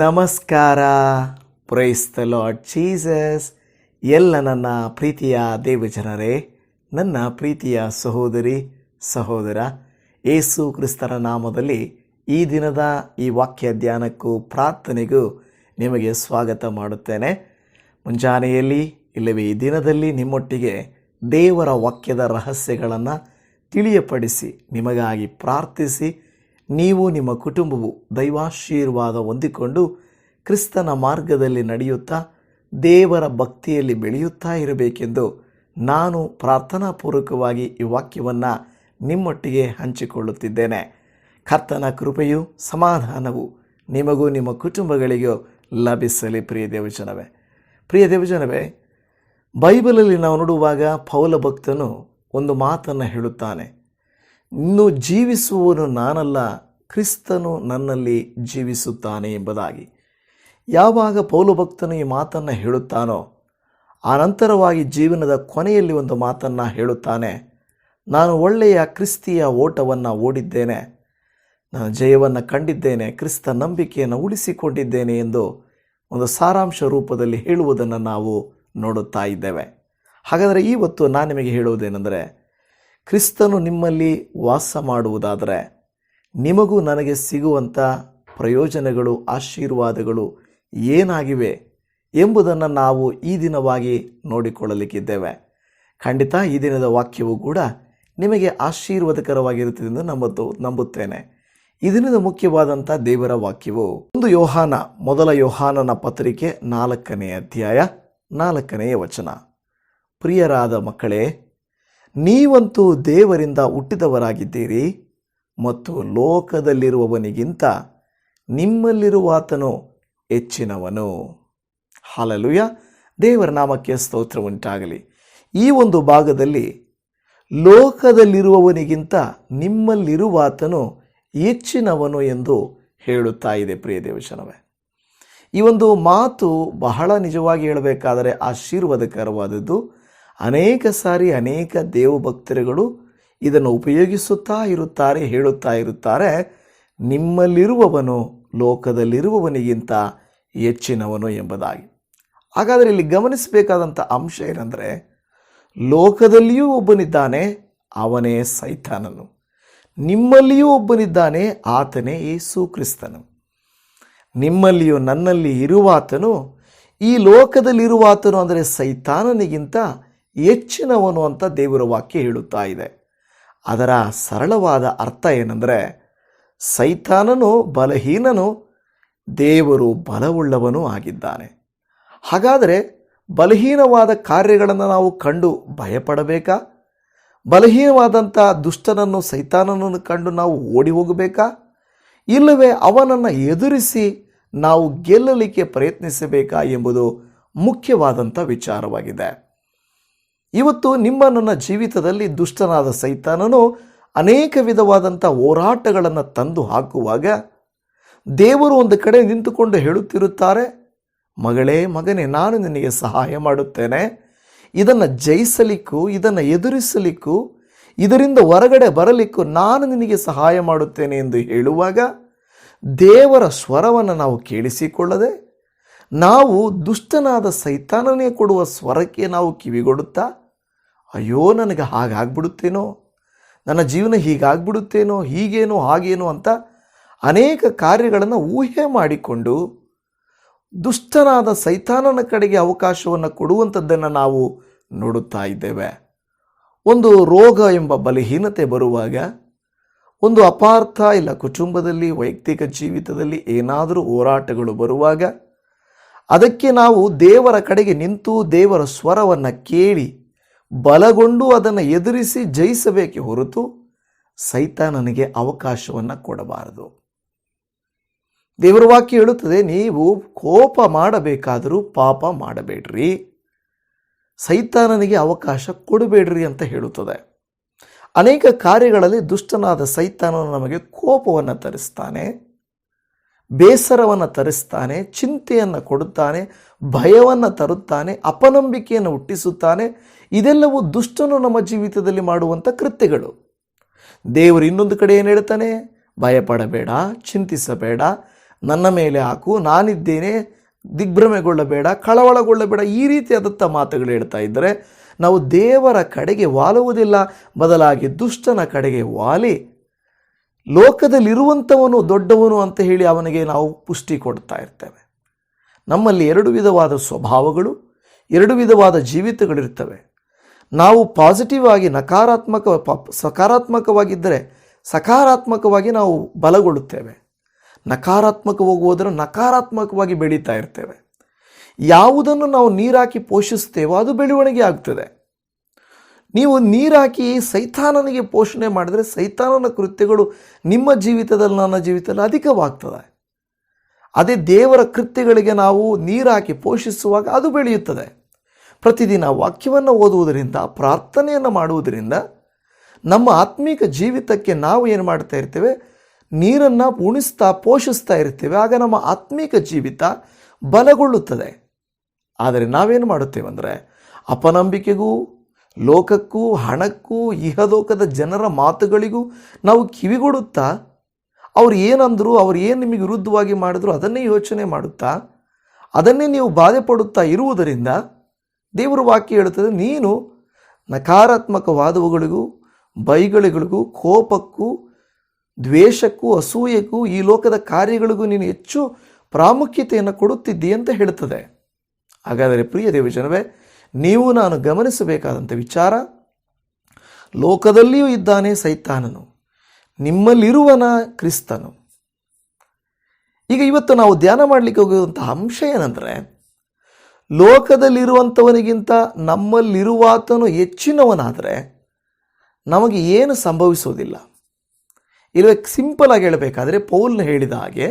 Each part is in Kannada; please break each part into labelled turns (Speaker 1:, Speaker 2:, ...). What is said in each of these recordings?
Speaker 1: ನಮಸ್ಕಾರ. ಪ್ರೈಸ್ ದ ಲಾರ್ಡ್ ಜೀಸಸ್ ಎಲ್ಲ ನನ್ನ ಪ್ರೀತಿಯ ದೇವಜನರೇ, ನನ್ನ ಪ್ರೀತಿಯ ಸಹೋದರಿ, ಸಹೋದರ ಏಸು ಕ್ರಿಸ್ತರ ನಾಮದಲ್ಲಿ ಈ ದಿನದ ಈ ವಾಕ್ಯ ಧ್ಯಾನಕ್ಕೂ ಪ್ರಾರ್ಥನೆಗೂ ನಿಮಗೆ ಸ್ವಾಗತ ಮಾಡುತ್ತೇನೆ. ಮುಂಜಾನೆಯಲ್ಲಿ, ಇಲ್ಲವೇ ಈ ದಿನದಲ್ಲಿ ನಿಮ್ಮೊಟ್ಟಿಗೆ ದೇವರ ವಾಕ್ಯದ ರಹಸ್ಯಗಳನ್ನು ತಿಳಿಯಪಡಿಸಿ, ನಿಮಗಾಗಿ ಪ್ರಾರ್ಥಿಸಿ ನೀವು ನಿಮ್ಮ ಕುಟುಂಬವು ದೈವಾಶೀರ್ವಾದ ಹೊಂದಿಕೊಂಡು ಕ್ರಿಸ್ತನ ಮಾರ್ಗದಲ್ಲಿ ನಡೆಯುತ್ತಾ ದೇವರ ಭಕ್ತಿಯಲ್ಲಿ ಬೆಳೆಯುತ್ತಾ ಇರಬೇಕೆಂದು ನಾನು ಪ್ರಾರ್ಥನಾಪೂರ್ವಕವಾಗಿ ಈ ವಾಕ್ಯವನ್ನು ನಿಮ್ಮೊಟ್ಟಿಗೆ ಹಂಚಿಕೊಳ್ಳುತ್ತಿದ್ದೇನೆ. ಕರ್ತನ ಕೃಪೆಯು ಸಮಾಧಾನವು ನಿಮಗೂ ನಿಮ್ಮ ಕುಟುಂಬಗಳಿಗೂ ಲಭಿಸಲಿ ಪ್ರಿಯ ದೇವಜನವೇ. ಪ್ರಿಯ ದೇವಜನವೇ, ಬೈಬಲಲ್ಲಿ ನಾವು ನೋಡುವಾಗ ಪೌಲ ಭಕ್ತನು ಒಂದು ಮಾತನ್ನು ಹೇಳುತ್ತಾನೆ. ಇನ್ನು ಜೀವಿಸುವವನು ನಾನಲ್ಲ ಕ್ರಿಸ್ತನು ನನ್ನಲ್ಲಿ ಜೀವಿಸುತ್ತಾನೆ ಎಂಬುದಾಗಿ. ಯಾವಾಗ ಪೌಲು ಭಕ್ತನು ಈ ಮಾತನ್ನು ಹೇಳುತ್ತಾನೋ ಆನಂತರವಾಗಿ ಜೀವನದ ಕೊನೆಯಲ್ಲಿ ಒಂದು ಮಾತನ್ನು ಹೇಳುತ್ತಾನೆ, ನಾನು ಒಳ್ಳೆಯ ಕ್ರಿಸ್ತಿಯ ಓಟವನ್ನು ಓಡಿದ್ದೇನೆ, ನಾನು ಜಯವನ್ನು ಕಂಡಿದ್ದೇನೆ, ಕ್ರಿಸ್ತ ನಂಬಿಕೆಯನ್ನು ಉಳಿಸಿಕೊಂಡಿದ್ದೇನೆ ಎಂದು ಒಂದು ಸಾರಾಂಶ ರೂಪದಲ್ಲಿ ಹೇಳುವುದನ್ನು ನಾವು ನೋಡುತ್ತಾ ಇದ್ದೇವೆ. ಹಾಗಾದರೆ ಇವತ್ತು ನಾನು ನಿಮಗೆ ಹೇಳುವುದೇನೆಂದರೆ, ಕ್ರಿಸ್ತನು ನಿಮ್ಮಲ್ಲಿ ವಾಸ ಮಾಡುವುದಾದರೆ ನಿಮಗೂ ನನಗೆ ಸಿಗುವಂಥ ಪ್ರಯೋಜನಗಳು, ಆಶೀರ್ವಾದಗಳು ಏನಾಗಿವೆ ಎಂಬುದನ್ನು ನಾವು ಈ ದಿನವಾಗಿ ನೋಡಿಕೊಳ್ಳಲಿಕ್ಕಿದ್ದೇವೆ. ಖಂಡಿತ ಈ ದಿನದ ವಾಕ್ಯವು ಕೂಡ ನಿಮಗೆ ಆಶೀರ್ವಾದಕರವಾಗಿರುತ್ತದೆ ಎಂದು ನಂಬುತ್ತು, ನಂಬುತ್ತೇನೆ. ಈ ದಿನದ ಮುಖ್ಯವಾದಂಥ ದೇವರ ವಾಕ್ಯವು ಒಂದು ಯೋಹಾನ, ಮೊದಲ ಯೋಹಾನನ ಪತ್ರಿಕೆ ನಾಲ್ಕನೆಯ ಅಧ್ಯಾಯ ನಾಲ್ಕನೆಯ ವಚನ. ಪ್ರಿಯರಾದ ಮಕ್ಕಳೇ, ನೀವಂತೂ ದೇವರಿಂದ ಹುಟ್ಟಿದವರಾಗಿದ್ದೀರಿ. ಮತ್ತು ಲೋಕದಲ್ಲಿರುವವನಿಗಿಂತ ನಿಮ್ಮಲ್ಲಿರುವಾತನು ಹೆಚ್ಚಿನವನು. ಹಾಲಲುಯ ದೇವರ ನಾಮಕ್ಕೆ ಸ್ತೋತ್ರ ಉಂಟಾಗಲಿ ಈ ಒಂದು ಭಾಗದಲ್ಲಿ ಲೋಕದಲ್ಲಿರುವವನಿಗಿಂತ ನಿಮ್ಮಲ್ಲಿರುವಾತನು ಹೆಚ್ಚಿನವನು ಎಂದು ಹೇಳುತ್ತಾ ಇದೆ ಪ್ರಿಯ ದೇವಶನವೇ ಈ ಒಂದು ಮಾತು ಬಹಳ ನಿಜವಾಗಿ ಹೇಳಬೇಕಾದರೆ ಆಶೀರ್ವಾದಕರವಾದದ್ದು. ಅನೇಕ ಸಾರಿ ಅನೇಕ ದೇವಭಕ್ತರುಗಳು ಇದನ್ನು ಉಪಯೋಗಿಸುತ್ತಾ ಇರುತ್ತಾರೆ, ಹೇಳುತ್ತಾ ಇರುತ್ತಾರೆ, ನಿಮ್ಮಲ್ಲಿರುವವನು, ಲೋಕದಲ್ಲಿರುವವನಿಗಿಂತ ಹೆಚ್ಚಿನವನು ಎಂಬುದಾಗಿ. ಹಾಗಾದರೆ ಇಲ್ಲಿ ಗಮನಿಸಬೇಕಾದಂಥ ಅಂಶ ಏನಂದರೆ, ಲೋಕದಲ್ಲಿಯೂ ಒಬ್ಬನಿದ್ದಾನೆ, ಅವನೇ ಸೈತಾನನು. ನಿಮ್ಮಲ್ಲಿಯೂ ಒಬ್ಬನಿದ್ದಾನೆ, ಆತನೇ ಯೇಸು ಕ್ರಿಸ್ತನು. ನಿಮ್ಮಲ್ಲಿಯೂ ನನ್ನಲ್ಲಿ ಇರುವಾತನು, ಈ ಲೋಕದಲ್ಲಿರುವಾತನು ಅಂದರೆ ಸೈತಾನನಿಗಿಂತ ಹೆಚ್ಚಿನವನು ಅಂತ ದೇವರ ವಾಕ್ಯ ಹೇಳುತ್ತಾ ಇದೆ. ಅದರ ಸರಳವಾದ ಅರ್ಥ ಏನೆಂದರೆ ಸೈತಾನನು ಬಲಹೀನನು, ದೇವರು ಬಲವುಳ್ಳವನೂ ಆಗಿದ್ದಾನೆ. ಹಾಗಾದರೆ ಬಲಹೀನವಾದ ಕಾರ್ಯಗಳನ್ನು ನಾವು ಕಂಡು ಭಯಪಡಬೇಕಾ? ಬಲಹೀನವಾದಂಥ ದುಷ್ಟನನ್ನು ಸೈತಾನನನ್ನು ಕಂಡು ನಾವು ಓಡಿ ಹೋಗಬೇಕಾ? ಇಲ್ಲವೇ ಅವನನ್ನು ಎದುರಿಸಿ ನಾವು ಗೆಲ್ಲಲಿಕ್ಕೆ ಪ್ರಯತ್ನಿಸಬೇಕಾ ಎಂಬುದು ಮುಖ್ಯವಾದಂಥ ವಿಚಾರವಾಗಿದೆ. ಇವತ್ತು ನಿಮ್ಮ ನನ್ನ ಜೀವಿತದಲ್ಲಿ ದುಷ್ಟನಾದ ಸೈತಾನನು ಅನೇಕ ವಿಧವಾದಂಥ ಹೋರಾಟಗಳನ್ನು ತಂದು ಹಾಕುವಾಗ ದೇವರು ಒಂದು ಕಡೆ ನಿಂತುಕೊಂಡು ಹೇಳುತ್ತಿರುತ್ತಾರೆ, ಮಗಳೇ, ಮಗನೇ, ನಾನು ನಿನಗೆ ಸಹಾಯ ಮಾಡುತ್ತೇನೆ. ಇದನ್ನು ಜಯಿಸಲಿಕ್ಕೂ, ಇದನ್ನು ಎದುರಿಸಲಿಕ್ಕೂ, ಇದರಿಂದ ಹೊರಗಡೆ ಬರಲಿಕ್ಕೂ ನಾನು ನಿನಗೆ ಸಹಾಯ ಮಾಡುತ್ತೇನೆ ಎಂದು ಹೇಳುವಾಗ ದೇವರ ಸ್ವರವನ್ನು ನಾವು ಕೇಳಿಸಿಕೊಳ್ಳದೆ, ನಾವು ದುಷ್ಟನಾದ ಸೈತಾನನೇ ಕೊಡುವ ಸ್ವರಕ್ಕೆ ನಾವು ಕಿವಿಗೊಡುತ್ತಾ ಅಯ್ಯೋ, ನನಗೆ ಹಾಗಾಗ್ಬಿಡುತ್ತೇನೋ? ನನ್ನ ಜೀವನ ಹೀಗಾಗ್ಬಿಡುತ್ತೇನೋ? ಹೀಗೇನೋ, ಹಾಗೇನೋ ಅಂತ ಅನೇಕ ಕಾರ್ಯಗಳನ್ನು ಊಹೆ ಮಾಡಿಕೊಂಡು ದುಷ್ಟನಾದ ಸೈತಾನನ ಕಡೆಗೆ ಅವಕಾಶವನ್ನು ಕೊಡುವಂಥದ್ದನ್ನು ನಾವು ನೋಡುತ್ತಾ ಇದ್ದೇವೆ. ಒಂದು ರೋಗ ಎಂಬ ಬಲಹೀನತೆ ಬರುವಾಗ, ಒಂದು ಅಪಾರ್ಥ ಇಲ್ಲ ಕುಟುಂಬದಲ್ಲಿ, ವೈಯಕ್ತಿಕ ಜೀವಿತದಲ್ಲಿ ಏನಾದರೂ ಹೋರಾಟಗಳು ಬರುವಾಗ, ಅದಕ್ಕೆ ನಾವು ದೇವರ ಕಡೆಗೆ ನಿಂತು ದೇವರ ಸ್ವರವನ್ನು ಕೇಳಿ ಬಲಗೊಂಡು ಅದನ್ನು ಎದುರಿಸಿ ಜಯಿಸಬೇಕೆ ಹೊರತು ಸೈತಾನನಿಗೆ ಅವಕಾಶವನ್ನು ಕೊಡಬಾರದು. ದೇವರ ವಾಕ್ಯ ಹೇಳುತ್ತದೆ, ನೀವು ಕೋಪ ಮಾಡಬೇಕಾದರೂ ಪಾಪ ಮಾಡಬೇಡ್ರಿ. ಸೈತಾನನಿಗೆ ಅವಕಾಶ ಕೊಡಬೇಡ್ರಿ ಅಂತ ಹೇಳುತ್ತದೆ. ಅನೇಕ ಕಾರ್ಯಗಳಲ್ಲಿ ದುಷ್ಟನಾದ ಸೈತಾನನು ನಮಗೆ ಕೋಪವನ್ನು ತರಿಸ್ತಾನೆ, ಬೇಸರವನ್ನು ತರಿಸ್ತಾನೆ, ಚಿಂತೆಯನ್ನು ಕೊಡುತ್ತಾನೆ, ಭಯವನ್ನು ತರುತ್ತಾನೆ, ಅಪನಂಬಿಕೆಯನ್ನು ಹುಟ್ಟಿಸುತ್ತಾನೆ ಇದೆಲ್ಲವೂ ದುಷ್ಟನು ನಮ್ಮ ಜೀವಿತದಲ್ಲಿ ಮಾಡುವಂಥ ಕೃತ್ಯಗಳು. ದೇವರು ಇನ್ನೊಂದು ಕಡೆ ಏನು ಹೇಳ್ತಾನೆ? ಭಯಪಡಬೇಡ, ಚಿಂತಿಸಬೇಡ, ನನ್ನ ಮೇಲೆ ಹಾಕು, ನಾನಿದ್ದೇನೆ, ದಿಗ್ಭ್ರಮೆಗೊಳ್ಳಬೇಡ, ಕಳವಳಗೊಳ್ಳಬೇಡ, ಈ ರೀತಿಯಾದಂಥ ಮಾತುಗಳು ಹೇಳ್ತಾ ಇದ್ದರೆ ನಾವು ದೇವರ ಕಡೆಗೆ ವಾಲುವುದಿಲ್ಲ, ಬದಲಾಗಿ ದುಷ್ಟನ ಕಡೆಗೆ ವಾಲಿ, ಲೋಕದಲ್ಲಿರುವಂಥವನು ದೊಡ್ಡವನು ಅಂತ ಹೇಳಿ ಅವನಿಗೆ ನಾವು ಪುಷ್ಟಿ ಕೊಡ್ತಾ ಇರ್ತೇವೆ. ನಮ್ಮಲ್ಲಿ ಎರಡು ವಿಧವಾದ ಸ್ವಭಾವಗಳು, ಎರಡು ವಿಧವಾದ ಜೀವಿತಗಳಿರ್ತವೆ. ನಾವು ಪಾಸಿಟಿವ್ ಆಗಿ ನಕಾರಾತ್ಮಕ ಸಕಾರಾತ್ಮಕವಾಗಿದ್ದರೆ ಸಕಾರಾತ್ಮಕವಾಗಿ ನಾವು ಬಲಗೊಳ್ಳುತ್ತೇವೆ. ನಕಾರಾತ್ಮಕವಾಗಿ ಹೋದರೆ ನಕಾರಾತ್ಮಕವಾಗಿ ಬೆಳೀತಾ ಇರ್ತೇವೆ. ಯಾವುದನ್ನು ನಾವು ನೀರಾಕಿ ಪೋಷಿಸ್ತೇವೋ ಅದು ಬೆಳವಣಿಗೆ ಆಗ್ತದೆ. ನೀವು ನೀರಾಕಿ ಸೈತಾನನಿಗೆ ಪೋಷಣೆ ಮಾಡಿದರೆ ಸೈತಾನನ ಕೃತ್ಯಗಳು ನಿಮ್ಮ ಜೀವಿತದಲ್ಲಿ ನನ್ನ ಜೀವಿತದಲ್ಲಿ ಅಧಿಕವಾಗ್ತದೆ. ಅದೇ ದೇವರ ಕೃತ್ಯಗಳಿಗೆ ನಾವು ನೀರಾಕಿ ಪೋಷಿಸುವಾಗ ಅದು ಬೆಳೆಯುತ್ತದೆ. ಪ್ರತಿದಿನ ವಾಕ್ಯವನ್ನು ಓದುವುದರಿಂದ, ಪ್ರಾರ್ಥನೆಯನ್ನು ಮಾಡುವುದರಿಂದ ನಮ್ಮ ಆತ್ಮೀಕ ಜೀವಿತಕ್ಕೆ ನಾವು ಏನು ಮಾಡ್ತಾ ಇರ್ತೇವೆ? ನೀರನ್ನು ಉಣಿಸ್ತಾ, ಪೋಷಿಸ್ತಾ ಇರ್ತೇವೆ. ಆಗ ನಮ್ಮ ಆತ್ಮೀಕ ಜೀವಿತ ಬಲಗೊಳ್ಳುತ್ತದೆ. ಆದರೆ ನಾವೇನು ಮಾಡುತ್ತೇವೆ ಅಂದರೆ, ಅಪನಂಬಿಕೆಗೂ, ಲೋಕಕ್ಕೂ, ಹಣಕ್ಕೂ, ಇಹಲೋಕದ ಜನರ ಮಾತುಗಳಿಗೂ ನಾವು ಕಿವಿಗೊಡುತ್ತಾ, ಅವ್ರು ಏನಂದರು, ಅವ್ರು ಏನು ನಿಮಗೆ ವಿರುದ್ಧವಾಗಿ ಮಾಡಿದ್ರು ಅದನ್ನೇ ಯೋಚನೆ ಮಾಡುತ್ತಾ, ಅದನ್ನೇ ನೀವು ಬಾಧೆ ಪಡುತ್ತಾ ಇರುವುದರಿಂದ ದೇವರ ವಾಕ್ಯ ಹೇಳುತ್ತದೆ, ನೀನು ನಕಾರಾತ್ಮಕವಾದವುಗಳಿಗೂ, ಬೈಗಳಿಗಳಿಗೂ, ಕೋಪಕ್ಕೂ, ದ್ವೇಷಕ್ಕೂ, ಅಸೂಯೆಗೂ, ಈ ಲೋಕದ ಕಾರ್ಯಗಳಿಗೂ ನೀನು ಹೆಚ್ಚು ಪ್ರಾಮುಖ್ಯತೆಯನ್ನು ಕೊಡುತ್ತಿದ್ದೀ ಅಂತ ಹೇಳುತ್ತದೆ. ಹಾಗಾದರೆ ಪ್ರಿಯ ದೇವಜನವೇ, ನೀವು ನಾನು ಗಮನಿಸಬೇಕಾದಂಥ ವಿಚಾರ, ಲೋಕದಲ್ಲಿಯೂ ಇದ್ದಾನೆ ಸೈತಾನನು, ನಿಮ್ಮಲ್ಲಿರುವನ ಕ್ರಿಸ್ತನು. ಈಗ ಇವತ್ತು ನಾವು ಧ್ಯಾನ ಮಾಡಲಿಕ್ಕೆ ಹೋಗುವಂಥ ಅಂಶ ಏನಂದರೆ ಲೋಕದಲ್ಲಿರುವಂಥವನಿಗಿಂತ ನಮ್ಮಲ್ಲಿರುವಾತನು ಹೆಚ್ಚಿನವನಾದರೆ ನಮಗೆ ಏನು ಸಂಭವಿಸೋದಿಲ್ಲ ಇಲ್ಲವೇ ಸಿಂಪಲ್ ಆಗಿ ಹೇಳಬೇಕಾದ್ರೆ ಪೌಲ್ನ ಹೇಳಿದ ಹಾಗೆ,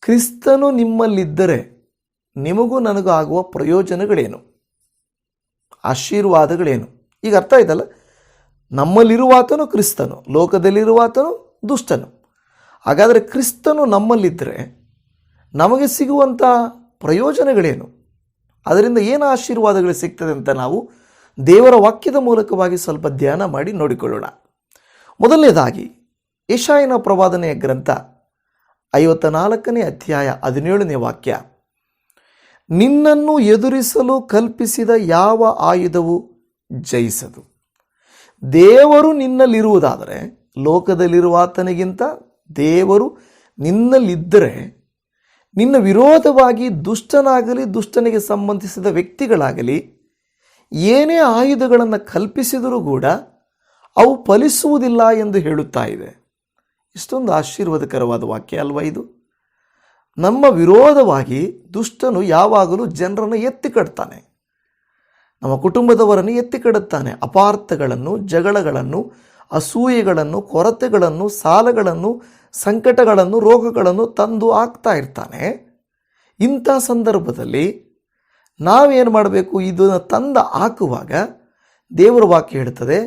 Speaker 1: ಕ್ರಿಸ್ತನು ನಿಮ್ಮಲ್ಲಿದ್ದರೆ ನಿಮಗೂ ನನಗೂ ಆಗುವ ಪ್ರಯೋಜನಗಳೇನು? ಆಶೀರ್ವಾದಗಳೇನು? ಈಗ ಅರ್ಥ ಆಯ್ತಲ್ಲ? ನಮ್ಮಲ್ಲಿರುವಾತನು ಕ್ರಿಸ್ತನು, ಲೋಕದಲ್ಲಿರುವಾತನು ದುಷ್ಟನು. ಹಾಗಾದರೆ ಕ್ರಿಸ್ತನು ನಮ್ಮಲ್ಲಿದ್ದರೆ ನಮಗೆ ಸಿಗುವಂಥ ಪ್ರಯೋಜನಗಳೇನು? ಅದರಿಂದ ಏನು ಆಶೀರ್ವಾದಗಳು ಸಿಗ್ತದೆ ಅಂತ ನಾವು ದೇವರ ವಾಕ್ಯದ ಮೂಲಕವಾಗಿ ಸ್ವಲ್ಪ ಧ್ಯಾನ ಮಾಡಿ ನೋಡಿಕೊಳ್ಳೋಣ. ಮೊದಲನೇದಾಗಿ ಏಷಾಯನ ಪ್ರವಾದನೆಯ ಗ್ರಂಥ ಐವತ್ತ ನಾಲ್ಕನೇ ಅಧ್ಯಾಯ ಹದಿನೇಳನೇ ವಾಕ್ಯ. ನಿನ್ನನ್ನು ಎದುರಿಸಲು ಕಲ್ಪಿಸಿದ ಯಾವ ಆಯುಧವು ಜಯಿಸದು? ದೇವರು ನಿನ್ನಲ್ಲಿರುವುದಾದರೆ, ಲೋಕದಲ್ಲಿರುವ ಆತನಿಗಿಂತ ದೇವರು ನಿನ್ನಲ್ಲಿದ್ದರೆ ನಿನ್ನ ವಿರೋಧವಾಗಿ ದುಷ್ಟನಾಗಲಿ, ದುಷ್ಟನಿಗೆ ಸಂಬಂಧಿಸಿದ ವ್ಯಕ್ತಿಗಳಾಗಲಿ, ಏನೇ ಆಯುಧಗಳನ್ನು ಕಲ್ಪಿಸಿದರೂ ಕೂಡ ಅವು ಫಲಿಸುವುದಿಲ್ಲ ಎಂದು ಹೇಳುತ್ತಾ ಇದೆ. ಇಷ್ಟೊಂದು ಆಶೀರ್ವಾದಕರವಾದ ವಾಕ್ಯ ಅಲ್ವಾ ಇದು? ನಮ್ಮ ವಿರೋಧವಾಗಿ ದುಷ್ಟನು ಯಾವಾಗಲೂ ಜನರನ್ನು ಎತ್ತಿ ಕಟ್ತಾನೆ ನಮ್ಮ ಕುಟುಂಬದವರನ್ನು ಎತ್ತಿ ಕಡುತ್ತಾನೆ ಅಪಾರ್ಥಗಳನ್ನು, ಜಗಳಗಳನ್ನು, ಅಸೂಯೆಗಳನ್ನು, ಕೊರತೆಗಳನ್ನು, ಸಾಲಗಳನ್ನು ಸಂಕಟಗಳನ್ನು, ರೋಗಗಳನ್ನು ತಂದು ಹಾಕ್ತಾ ಇರ್ತಾನೆ. ಇಂಥ ಸಂದರ್ಭದಲ್ಲಿ ನಾವೇನು ಮಾಡಬೇಕು? ಇದನ್ನು ತಂದ ಹಾಕುವಾಗ ದೇವರ ವಾಕ್ಯ ಹೇಳ್ತದೆ,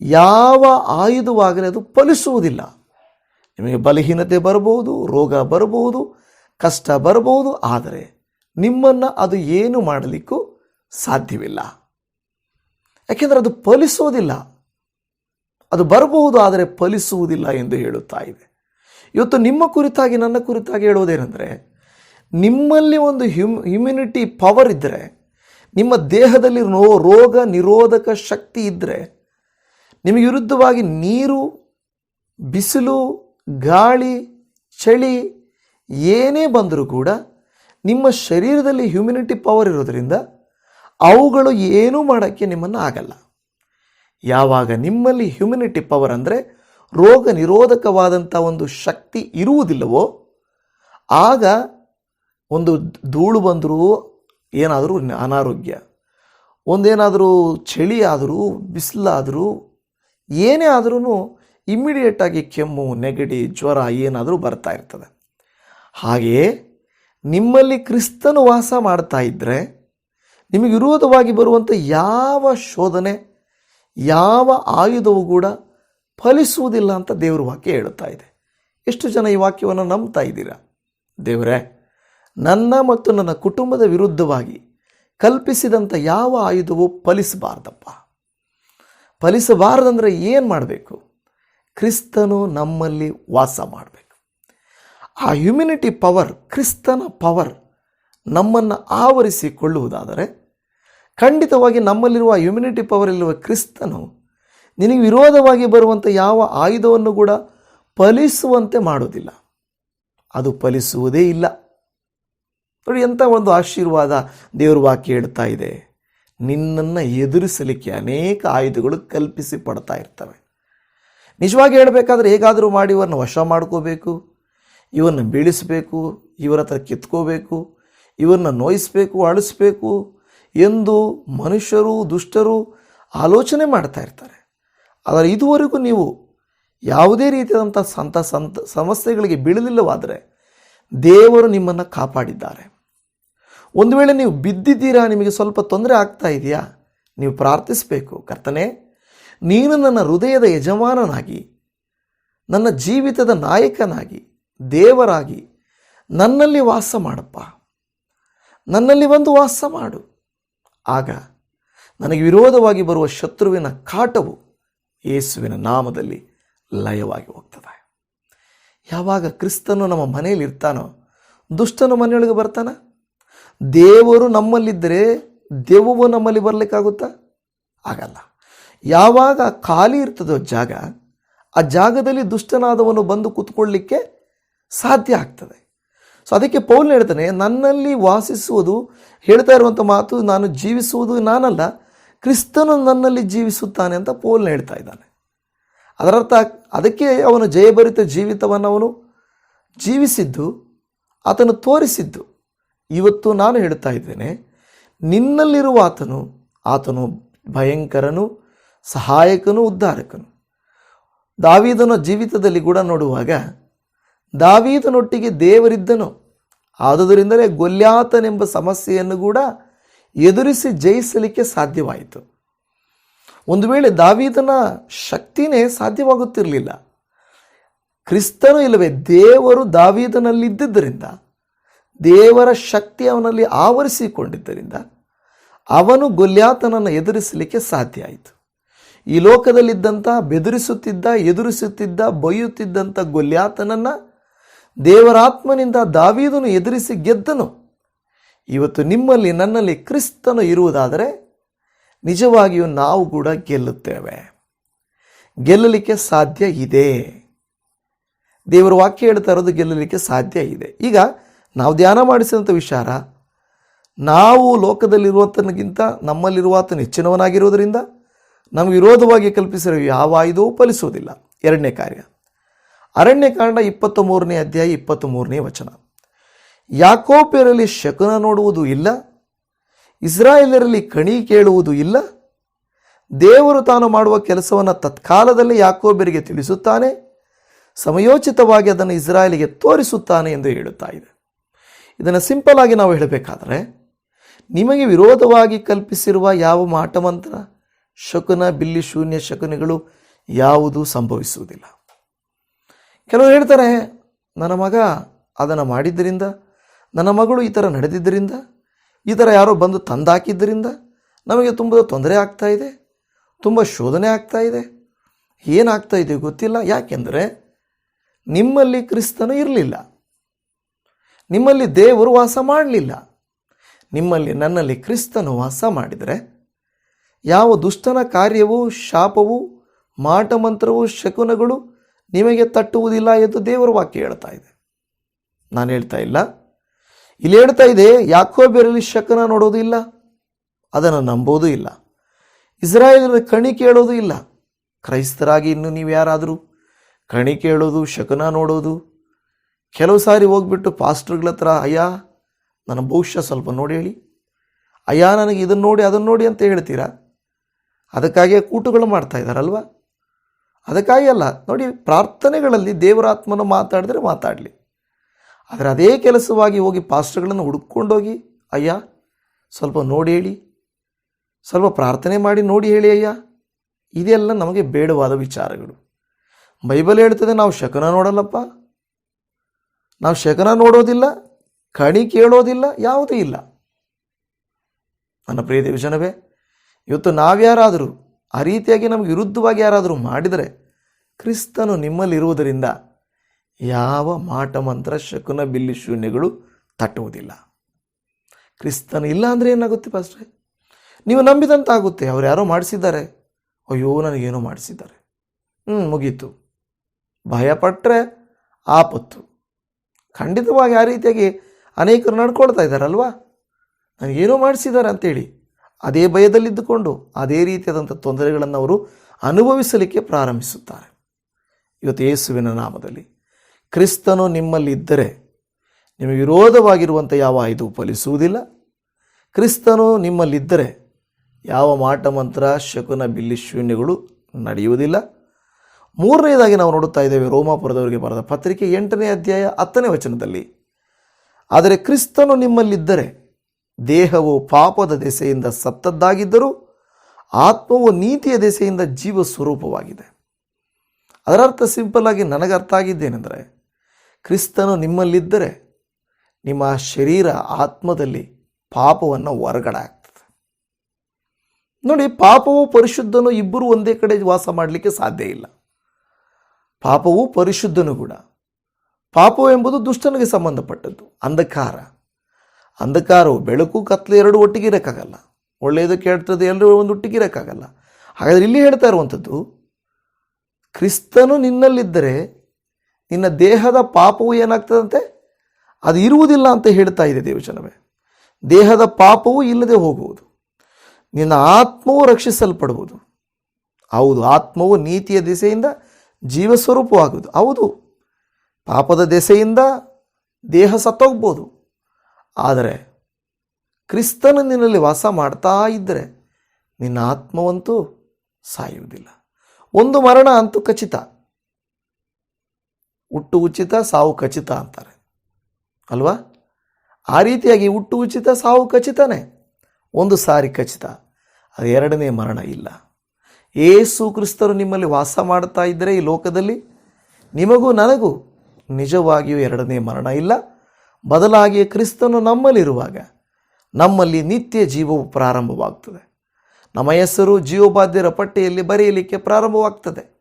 Speaker 1: ಯಾವ ಆಯುಧವಾಗಲಿ ಅದು ಫಲಿಸುವುದಿಲ್ಲ. ನಿಮಗೆ ಬಲಹೀನತೆ ಬರಬಹುದು, ರೋಗ ಬರಬಹುದು, ಕಷ್ಟ ಬರಬಹುದು, ಆದರೆ ನಿಮ್ಮನ್ನು ಅದು ಏನು ಮಾಡಲಿಕ್ಕೂ ಸಾಧ್ಯವಿಲ್ಲ. ಯಾಕೆಂದರೆ ಅದು ಫಲಿಸುವುದಿಲ್ಲ. ಅದು ಬರಬಹುದು, ಆದರೆ ಫಲಿಸುವುದಿಲ್ಲ ಎಂದು ಹೇಳುತ್ತಾ ಇದೆ. ಇವತ್ತು ನಿಮ್ಮ ಕುರಿತಾಗಿ, ನನ್ನ ಕುರಿತಾಗಿ ಹೇಳುವುದೇನೆಂದರೆ, ನಿಮ್ಮಲ್ಲಿ ಒಂದು ಹ್ಯೂಮ್ ಹ್ಯೂಮ್ಯುನಿಟಿ ಪವರ್ ಇದ್ದರೆ ನಿಮ್ಮ ದೇಹದಲ್ಲಿ ರೋಗ ನಿರೋಧಕ ಶಕ್ತಿ ಇದ್ದರೆ ನಿಮಗೆ ವಿರುದ್ಧವಾಗಿ ನೀರು, ಬಿಸಿಲು, ಗಾಳಿ, ಚಳಿ ಏನೇ ಬಂದರೂ ಕೂಡ ನಿಮ್ಮ ಶರೀರದಲ್ಲಿ ಹ್ಯುಮಿನಿಟಿ ಪವರ್ ಇರೋದರಿಂದ ಅವುಗಳು ಏನೂ ಮಾಡೋಕ್ಕೆ ನಿಮ್ಮನ್ನು ಆಗಲ್ಲ. ಯಾವಾಗ ನಿಮ್ಮಲ್ಲಿ ಹ್ಯುಮಿನಿಟಿ ಪವರ್ ಅಂದರೆ ರೋಗ ನಿರೋಧಕವಾದಂಥ ಒಂದು ಶಕ್ತಿ ಇರುವುದಿಲ್ಲವೋ, ಆಗ ಒಂದು ಧೂಳು ಬಂದರೂ ಏನಾದರೂ ಅನಾರೋಗ್ಯ. ಒಂದೇನಾದರೂ ಚಳಿ ಆದರೂ ಬಿಸಿಲಾದರೂ ಏನೇ ಆದ್ರೂ ಇಮ್ಮಿಡಿಯೇಟಾಗಿ ಕೆಮ್ಮು, ನೆಗಡಿ, ಜ್ವರ ಏನಾದರೂ ಬರ್ತಾ ಇರ್ತದೆ. ಹಾಗೆಯೇ ನಿಮ್ಮಲ್ಲಿ ಕ್ರಿಸ್ತನು ವಾಸ ಮಾಡ್ತಾ ಇದ್ದರೆ ನಿಮಗೆ ವಿರೋಧವಾಗಿ ಬರುವಂಥ ಯಾವ ಶೋಧನೆ, ಯಾವ ಆಯುಧವು ಕೂಡ ಫಲಿಸುವುದಿಲ್ಲ ಅಂತ ದೇವ್ರ ವಾಕ್ಯ ಹೇಳುತ್ತಾ ಇದೆ. ಎಷ್ಟು ಜನ ಈ ವಾಕ್ಯವನ್ನು ನಂಬ್ತಾ ಇದ್ದೀರಾ? ದೇವರೇ, ನನ್ನ ಮತ್ತು ನನ್ನ ಕುಟುಂಬದ ವಿರುದ್ಧವಾಗಿ ಕಲ್ಪಿಸಿದಂಥ ಯಾವ ಆಯುಧವೂ ಫಲಿಸಬಾರ್ದಪ್ಪ. ಫಲಿಸಬಾರ್ದಂದ್ರೆ ಏನು ಮಾಡಬೇಕು? ಕ್ರಿಸ್ತನು ನಮ್ಮಲ್ಲಿ ವಾಸ ಮಾಡಬೇಕು. ಆ ಹ್ಯುಮಿನಿಟಿ ಪವರ್ ಕ್ರಿಸ್ತನ ಪವರ್ ನಮ್ಮನ್ನು ಆವರಿಸಿಕೊಳ್ಳುವುದಾದರೆ ಖಂಡಿತವಾಗಿ ನಮ್ಮಲ್ಲಿರುವ ಹ್ಯುಮಿನಿಟಿ ಪವರ್ ಇರುವ ಕ್ರಿಸ್ತನು ನಿನಗೆ ವಿರೋಧವಾಗಿ ಬರುವಂಥ ಯಾವ ಆಯುಧವನ್ನು ಕೂಡ ಫಲಿಸುವಂತೆ ಮಾಡೋದಿಲ್ಲ ಅದು ಫಲಿಸುವುದೇ ಇಲ್ಲ. ನೋಡಿ, ಎಂಥ ಒಂದು ಆಶೀರ್ವಾದ ದೇವರು ವಾಕ್ಯ ಹೇಳ್ತಾ ಇದೆ. ನಿನ್ನನ್ನು ಎದುರಿಸಲಿಕ್ಕೆ ಅನೇಕ ಆಯುಧಗಳು ಕಲ್ಪಿಸಿ ಪಡ್ತಾ ಇರ್ತವೆ. ನಿಜವಾಗಿ ಹೇಳಬೇಕಾದ್ರೆ ಹೇಗಾದರೂ ಮಾಡಿ ಇವರನ್ನು ವಶ ಮಾಡ್ಕೋಬೇಕು, ಇವನ್ನು ಬೀಳಿಸಬೇಕು, ಇವರ ಹತ್ರ ಕಿತ್ಕೋಬೇಕು, ಇವನ್ನು ನೋಯಿಸಬೇಕು, ಅಳಿಸ್ಬೇಕು ಎಂದು ಮನುಷ್ಯರು, ದುಷ್ಟರು ಆಲೋಚನೆ ಮಾಡ್ತಾ ಇರ್ತಾರೆ. ಆದರೆ ಇದುವರೆಗೂ ನೀವು ಯಾವುದೇ ರೀತಿಯಾದಂಥ ಸಂತ ಸಂತ ಸಮಸ್ಯೆಗಳಿಗೆ ಬೀಳಲಿಲ್ಲವಾದರೆ ದೇವರು ನಿಮ್ಮನ್ನು ಕಾಪಾಡಿದ್ದಾರೆ. ಒಂದು ವೇಳೆ ನೀವು ಬಿದ್ದಿದ್ದೀರಾ, ನಿಮಗೆ ಸ್ವಲ್ಪ ತೊಂದರೆ ಆಗ್ತಾ ಇದೆಯಾ? ನೀವು ಪ್ರಾರ್ಥಿಸಬೇಕು. ಕರ್ತನೆ, ನೀನು ನನ್ನ ಹೃದಯದ ಯಜಮಾನನಾಗಿ, ನನ್ನ ಜೀವಿತದ ನಾಯಕನಾಗಿ, ದೇವರಾಗಿ ನನ್ನಲ್ಲಿ ವಾಸ ಮಾಡಪ್ಪ. ನನ್ನಲ್ಲಿ ಒಂದು ವಾಸ ಮಾಡು. ಆಗ ನನಗೆ ವಿರೋಧವಾಗಿ ಬರುವ ಶತ್ರುವಿನ ಕಾಟವು ಯೇಸುವಿನ ನಾಮದಲ್ಲಿ ಲಯವಾಗಿ ಹೋಗ್ತದೆ. ಯಾವಾಗ ಕ್ರಿಸ್ತನು ನಮ್ಮ ಮನೆಯಲ್ಲಿ ಇರ್ತಾನೋ, ದುಷ್ಟನು ಮನೆಯೊಳಗೆ ಬರ್ತಾನ? ದೇವರು ನಮ್ಮಲ್ಲಿದ್ದರೆ ದೇವವು ನಮ್ಮಲ್ಲಿ ಬರಲಿಕ್ಕಾಗುತ್ತಾ? ಆಗಲ್ಲ ಯಾವಾಗ ಖಾಲಿ ಇರ್ತದೋ ಜಾಗ, ಆ ಜಾಗದಲ್ಲಿ ದುಷ್ಟನಾದವನು ಬಂದು ಕೂತ್ಕೊಳ್ಳಿಕ್ಕೆ ಸಾಧ್ಯ ಆಗ್ತದೆ. ಸೊ ಅದಕ್ಕೆ ಪೌಲ್ ಹೇಳ್ತಾನೆ, ನನ್ನಲ್ಲಿ ವಾಸಿಸುವುದು, ಹೇಳ್ತಾ ಇರುವಂಥ ಮಾತು ನಾನು ಜೀವಿಸುವುದು ನಾನಲ್ಲ ಕ್ರಿಸ್ತನು ನನ್ನಲ್ಲಿ ಜೀವಿಸುತ್ತಾನೆ ಅಂತ ಪೌಲ್ ಹೇಳ್ತಾ ಇದ್ದಾನೆ. ಅದರರ್ಥ ಅದಕ್ಕೆ ಅವನು ಜಯಭರಿತ ಜೀವಿತವನ್ನು ಅವನು ಜೀವಿಸಿದ್ದು, ಆತನು ತೋರಿಸಿದ್ದು. ಇವತ್ತು ನಾನು ಹೇಳ್ತಾ ಇದ್ದೇನೆ, ನಿನ್ನಲ್ಲಿರುವ ಆತನು ಆತನು ಭಯಂಕರನು, ಸಹಾಯಕನು, ಉದ್ಧಾರಕನು. ದಾವೀದನ ಜೀವಿತದಲ್ಲಿ ಕೂಡ ನೋಡುವಾಗ ದಾವೀದನೊಟ್ಟಿಗೆ ದೇವರಿದ್ದನು. ಆದುದರಿಂದಲೇ ಗೊಲ್ಯಾತನೆಂಬ ಸಮಸ್ಯೆಯನ್ನು ಕೂಡ ಎದುರಿಸಿ ಜಯಿಸಲಿಕ್ಕೆ ಸಾಧ್ಯವಾಯಿತು. ಒಂದು ವೇಳೆ ದಾವೀದನ ಶಕ್ತಿನೇ ಸಾಧ್ಯವಾಗುತ್ತಿರಲಿಲ್ಲ. ಕ್ರಿಸ್ತನು ಇಲ್ಲವೇ ದೇವರು ದಾವೀದನಲ್ಲಿದ್ದರಿಂದ ದೇವರ ಶಕ್ತಿ ಅವನಲ್ಲಿ ಆವರಿಸಿಕೊಂಡಿದ್ದರಿಂದ ಅವನು ಗೊಲ್ಯಾತನನ್ನು ಎದುರಿಸಲಿಕ್ಕೆ ಸಾಧ್ಯ ಆಯಿತು. ಈ ಲೋಕದಲ್ಲಿದ್ದಂಥ, ಬೆದರಿಸುತ್ತಿದ್ದ, ಎದುರಿಸುತ್ತಿದ್ದ, ಬೊಯ್ಯುತ್ತಿದ್ದಂಥ ಗೊಲ್ಯಾತನನ್ನು ದೇವರಾತ್ಮನಿಂದ ದಾವೀದನು ಎದುರಿಸಿ ಗೆದ್ದನು. ಇವತ್ತು ನಿಮ್ಮಲ್ಲಿ, ನನ್ನಲ್ಲಿ ಕ್ರಿಸ್ತನು ಇರುವುದಾದರೆ ನಿಜವಾಗಿಯೂ ನಾವು ಕೂಡ ಗೆಲ್ಲುತ್ತೇವೆ. ಗೆಲ್ಲಲಿಕ್ಕೆ ಸಾಧ್ಯ ಇದೆ. ದೇವರ ವಾಕ್ಯ ಹೇಳ್ತಾ ಇರೋದು ಗೆಲ್ಲಲಿಕ್ಕೆ ಸಾಧ್ಯ ಇದೆ. ಈಗ ನಾವು ಧ್ಯಾನ ಮಾಡಿಸಿದಂಥ ವಿಚಾರ, ನಾವು ಲೋಕದಲ್ಲಿರುವಂತನಿಗಿಂತ ನಮ್ಮಲ್ಲಿರುವಾತನು ಹೆಚ್ಚಿನವನಾಗಿರುವುದರಿಂದ ನಮಗೆ ವಿರೋಧವಾಗಿ ಕಲ್ಪಿಸಿರೋ ಯಾವ ಆಯುಧವೂ ಫಲಿಸುವುದಿಲ್ಲ. ಎರಡನೇ ಕಾರ್ಯ. ಅರಣ್ಯಕಾಂಡ ಇಪ್ಪತ್ತ ಮೂರನೇ ಅಧ್ಯಾಯ ಇಪ್ಪತ್ತ್ ಮೂರನೇ ವಚನ. ಯಾಕೋಪ್ಯರಲ್ಲಿ ಶಕುನ ನೋಡುವುದು ಇಲ್ಲ ಇಸ್ರಾಯೇಲರಲ್ಲಿ ಕಣಿ ಕೇಳುವುದು ಇಲ್ಲ, ದೇವರು ತಾನು ಮಾಡುವ ಕೆಲಸವನ್ನು ತತ್ಕಾಲದಲ್ಲಿ ಯಾಕೋಬ್ಯರಿಗೆ ತಿಳಿಸುತ್ತಾನೆ, ಸಮಯೋಚಿತವಾಗಿ ಅದನ್ನು ಇಸ್ರಾಯೇಲಿಗೆ ತೋರಿಸುತ್ತಾನೆ ಎಂದು ಹೇಳುತ್ತಾ ಇದೆ. ಇದನ್ನು ಸಿಂಪಲ್ ಆಗಿ ನಾವು ಹೇಳಬೇಕಾದರೆ, ನಿಮಗೆ ವಿರೋಧವಾಗಿ ಕಲ್ಪಿಸಿರುವ ಯಾವ ಮಾಟಮಂತ್ರ, ಶಕುನ, ಬಿಲ್ಲಿ ಶೂನ್ಯ ಶಕುನಗಳು ಯಾವುದೂ ಸಂಭವಿಸುವುದಿಲ್ಲ. ಕೆಲವರು ಹೇಳ್ತಾರೆ, ನನ್ನ ಮಗ ಅದನ್ನು ಮಾಡಿದ್ದರಿಂದ ನನ್ನ ಮಗಳು ಈ ಥರ ನಡೆದಿದ್ದರಿಂದ, ಈ ಥರ ಯಾರೋ ಬಂದು ತಂದಾಕಿದ್ದರಿಂದ ನಮಗೆ ತುಂಬ ತೊಂದರೆ ಆಗ್ತಾ ಇದೆ, ತುಂಬ ಶೋಧನೆ ಆಗ್ತಾ ಇದೆ. ಏನಾಗ್ತಾ ಇದೆ ಗೊತ್ತಿಲ್ಲ. ಯಾಕೆಂದರೆ ನಿಮ್ಮಲ್ಲಿ ಕ್ರಿಸ್ತನು ಇರಲಿಲ್ಲ. ನಿಮ್ಮಲ್ಲಿ ದೇವರು ವಾಸ ಮಾಡಲಿಲ್ಲ. ನಿಮ್ಮಲ್ಲಿ ನನ್ನಲ್ಲಿ ಕ್ರಿಸ್ತನು ವಾಸ ಮಾಡಿದರೆ ಯಾವ ದುಷ್ಟನ ಕಾರ್ಯವು, ಶಾಪವು ಮಾಟಮಂತ್ರವು ಶಕುನಗಳು ನಿಮಗೆ ತಟ್ಟುವುದಿಲ್ಲ ಎಂದು ದೇವರ ವಾಕ್ಯ ಹೇಳ್ತಾ ಇದೆ. ನಾನು ಹೇಳ್ತಾ ಇಲ್ಲ. ಇಲ್ಲಿ ಹೇಳ್ತಾ ಇದೆ, ಯಾಕೋಬ್ಯರಲ್ಲಿ ಶಕನ ನೋಡೋದು ಇಲ್ಲ, ಅದನ್ನು ನಂಬೋದೂ ಇಲ್ಲ. ಇಸ್ರಾಯೇಲರ ಕಣಿ ಕೇಳೋದು ಇಲ್ಲ. ಕ್ರೈಸ್ತರಾಗಿ ಇನ್ನು ನೀವು ಯಾರಾದರೂ ಕಣಿ ಕೇಳೋದು, ಶಕನ ನೋಡೋದು. ಕೆಲವು ಸಾರಿ ಹೋಗ್ಬಿಟ್ಟು ಪಾಸ್ಟರ್ಗಳ ಹತ್ರ, ಅಯ್ಯ, ನನ್ನ ಭವಿಷ್ಯ ಸ್ವಲ್ಪ ನೋಡಿ ಹೇಳಿ. ಅಯ್ಯ, ನನಗೆ ಇದನ್ನು ನೋಡಿ ಅದನ್ನು ನೋಡಿ ಅಂತ ಹೇಳ್ತೀರಾ? ಅದಕ್ಕಾಗಿಯೇ ಕೂಟುಗಳು ಮಾಡ್ತಾ ಇದ್ದಾರಲ್ವ? ಅದಕ್ಕಾಗಿ ಅಲ್ಲ, ನೋಡಿ, ಪ್ರಾರ್ಥನೆಗಳಲ್ಲಿ ದೇವರಾತ್ಮನ ಮಾತಾಡಿದ್ರೆ ಮಾತಾಡಲಿ. ಆದರೆ ಅದೇ ಕೆಲಸವಾಗಿ ಹೋಗಿ ಪಾಸ್ಟರ್ಗಳನ್ನು ಹುಡುಕೊಂಡೋಗಿ, ಅಯ್ಯ, ಸ್ವಲ್ಪ ನೋಡಿ ಹೇಳಿ, ಸ್ವಲ್ಪ ಪ್ರಾರ್ಥನೆ ಮಾಡಿ ನೋಡಿ ಹೇಳಿ ಅಯ್ಯ. ಇದೆಲ್ಲ ನಮಗೆ ಬೇಡವಾದ ವಿಚಾರಗಳು. ಬೈಬಲ್ ಹೇಳ್ತದೆ, ನಾವು ಶಕನ ನೋಡಲ್ಲಪ್ಪ. ನಾವು ಶಕನ ನೋಡೋದಿಲ್ಲ, ಕಣಿ ಕೇಳೋದಿಲ್ಲ, ಯಾವುದೇ ಇಲ್ಲ. ನನ್ನ ಪ್ರಿಯ ದೇವಜನವೇ, ಇವತ್ತು ನಾವ್ಯಾರಾದರೂ ಆ ರೀತಿಯಾಗಿ ನಮಗೆ ವಿರುದ್ಧವಾಗಿ ಯಾರಾದರೂ ಮಾಡಿದರೆ, ಕ್ರಿಸ್ತನು ನಿಮ್ಮಲ್ಲಿರುವುದರಿಂದ ಯಾವ ಮಾಟ ಮಂತ್ರ ಶಕುನ ಬಿಲ್ಲಿ ಶೂನ್ಯಗಳು ತಟ್ಟುವುದಿಲ್ಲ. ಕ್ರಿಸ್ತನ ಇಲ್ಲ ಅಂದರೆ ಏನಾಗುತ್ತೆ ಪಾಸ್ಟ್ರೆ? ನೀವು ನಂಬಿದಂತಾಗುತ್ತೆ, ಅವ್ರು ಯಾರೋ ಮಾಡಿಸಿದ್ದಾರೆ. ಅಯ್ಯೋ, ನನಗೇನೋ ಮಾಡಿಸಿದ್ದಾರೆ. ಹ್ಞೂ ಮುಗೀತು. ಭಯಪಟ್ಟರೆ ಆಪತ್ತು. ಖಂಡಿತವಾಗಿ ಆ ರೀತಿಯಾಗಿ ಅನೇಕರು ನಡ್ಕೊಳ್ತಾ ಇದ್ದಾರಲ್ವಾ ನನಗೇನೋ ಮಾಡಿಸಿದ್ದಾರೆ ಅಂತೇಳಿ. ಅದೇ ಭಯದಲ್ಲಿದ್ದುಕೊಂಡು, ಅದೇ ರೀತಿಯಾದಂಥ ತೊಂದರೆಗಳನ್ನು ಅವರು ಅನುಭವಿಸಲಿಕ್ಕೆ ಪ್ರಾರಂಭಿಸುತ್ತಾರೆ. ಇವತ್ತು ಯೇಸುವಿನ ನಾಮದಲ್ಲಿ. ಕ್ರಿಸ್ತನು ನಿಮ್ಮಲ್ಲಿದ್ದರೆ ನಿಮಗೆ ವಿರೋಧವಾಗಿರುವಂಥ ಯಾವ ಇದು ಫಲಿಸುವುದಿಲ್ಲ. ಕ್ರಿಸ್ತನು ನಿಮ್ಮಲ್ಲಿದ್ದರೆ ಯಾವ ಮಾಟ ಮಂತ್ರ, ಶಕುನ, ಬಿಲ್ಲಿ, ಶೂನ್ಯಗಳು ನಡೆಯುವುದಿಲ್ಲ. ಮೂರನೆಯದಾಗಿ ನಾವು ನೋಡುತ್ತಾ ಇದ್ದೇವೆ ರೋಮಾಪುರದವರಿಗೆ ಬರೆದ ಪತ್ರಿಕೆ ಎಂಟನೇ ಅಧ್ಯಾಯ ಹತ್ತನೇ ವಚನದಲ್ಲಿ. ಆದರೆ ಕ್ರಿಸ್ತನು ನಿಮ್ಮಲ್ಲಿದ್ದರೆ ದೇಹವು ಪಾಪದ ದೆಸೆಯಿಂದ ಸತ್ತದ್ದಾಗಿದ್ದರೂ ಆತ್ಮವು ನೀತಿಯ ದೆಸೆಯಿಂದ ಜೀವ ಸ್ವರೂಪವಾಗಿದೆ ಅದರರ್ಥ ಸಿಂಪಲ್ ಆಗಿ ನನಗೆ ಅರ್ಥ ಆಗಿದ್ದೇನೆಂದರೆ ಕ್ರಿಸ್ತನು ನಿಮ್ಮಲ್ಲಿದ್ದರೆ ನಿಮ್ಮ ಶರೀರ ಆತ್ಮದಲ್ಲಿ ಪಾಪವನ್ನು ಹೊರಗಡೆ ಆಗ್ತದೆ ನೋಡಿ, ಪಾಪವು ಪರಿಶುದ್ಧನು ಇಬ್ಬರು ಒಂದೇ ಕಡೆ ವಾಸ ಮಾಡಲಿಕ್ಕೆ ಸಾಧ್ಯ ಇಲ್ಲ. ಪಾಪವು ಪರಿಶುದ್ಧನು ಕೂಡ. ಪಾಪವು ಎಂಬುದು ದುಷ್ಟನಿಗೆ ಸಂಬಂಧಪಟ್ಟದ್ದು. ಅಂಧಕಾರ. ಅಂಧಕಾರವು ಬೆಳಕು, ಕತ್ಲು ಎರಡು ಒಟ್ಟಿಗೆ ಇರೋಕ್ಕಾಗಲ್ಲ. ಒಳ್ಳೆಯದು ಕೇಳ್ತದೆ ಎಲ್ಲರೂ ಒಂದು ಒಟ್ಟಿಗೆ ಇರೋಕ್ಕಾಗಲ್ಲ. ಹಾಗಾದರೆ ಇಲ್ಲಿ ಹೇಳ್ತಾ ಇರುವಂಥದ್ದು, ಕ್ರಿಸ್ತನು ನಿನ್ನಲ್ಲಿದ್ದರೆ ನಿನ್ನ ದೇಹದ ಪಾಪವು ಏನಾಗ್ತದಂತೆ? ಅದು ಇರುವುದಿಲ್ಲ ಅಂತ ಹೇಳ್ತಾ ಇದೆ ದೇವಜನವೇ. ದೇಹದ ಪಾಪವು ಇಲ್ಲದೆ ಹೋಗುವುದು. ನಿನ್ನ ಆತ್ಮವು ರಕ್ಷಿಸಲ್ಪಡುವುದು. ಹೌದು, ಆತ್ಮವು ನೀತಿಯ ದಿಸೆಯಿಂದ ಜೀವ ಸ್ವರೂಪವಾಗುವುದು ಹೌದು, ಪಾಪದ ದೆಸೆಯಿಂದ ದೇಹ ಸತ್ತೋಗ್ಬೋದು. ಆದರೆ ಕ್ರಿಸ್ತನು ನಿನ್ನಲ್ಲಿ ವಾಸ ಮಾಡ್ತಾ ಇದ್ದರೆ ನಿನ್ನ ಆತ್ಮವಂತೂ ಸಾಯುವುದಿಲ್ಲ. ಒಂದು ಮರಣ ಅಂತೂ ಖಚಿತ. ಹುಟ್ಟು ಉಚಿತ, ಸಾವು ಖಚಿತ ಅಂತಾರೆ. ಅಲ್ವಾ? ಆ ರೀತಿಯಾಗಿ ಹುಟ್ಟು ಉಚಿತ, ಸಾವು ಖಚಿತನೇ. ಒಂದು ಸಾರಿ ಖಚಿತ. ಅದು ಎರಡನೇ ಮರಣ ಇಲ್ಲ. ಏಸು ಕ್ರಿಸ್ತರು ನಿಮ್ಮಲ್ಲಿ ವಾಸ ಮಾಡ್ತಾ ಇದ್ದರೆ ಈ ಲೋಕದಲ್ಲಿ ನಿಮಗೂ ನನಗೂ ನಿಜವಾಗಿಯೂ ಎರಡನೇ ಮರಣ ಇಲ್ಲ. ಬದಲಾಗಿ ಕ್ರಿಸ್ತನು ನಮ್ಮಲ್ಲಿರುವಾಗ ನಮ್ಮಲ್ಲಿ ನಿತ್ಯ ಜೀವವು ಪ್ರಾರಂಭವಾಗ್ತದೆ. ನಮ್ಮ ಹೆಸರು ಜೀವಬಾಧ್ಯರ ಪಟ್ಟಿಯಲ್ಲಿ ಬರೆಯಲಿಕ್ಕೆ ಪ್ರಾರಂಭವಾಗ್ತದೆ.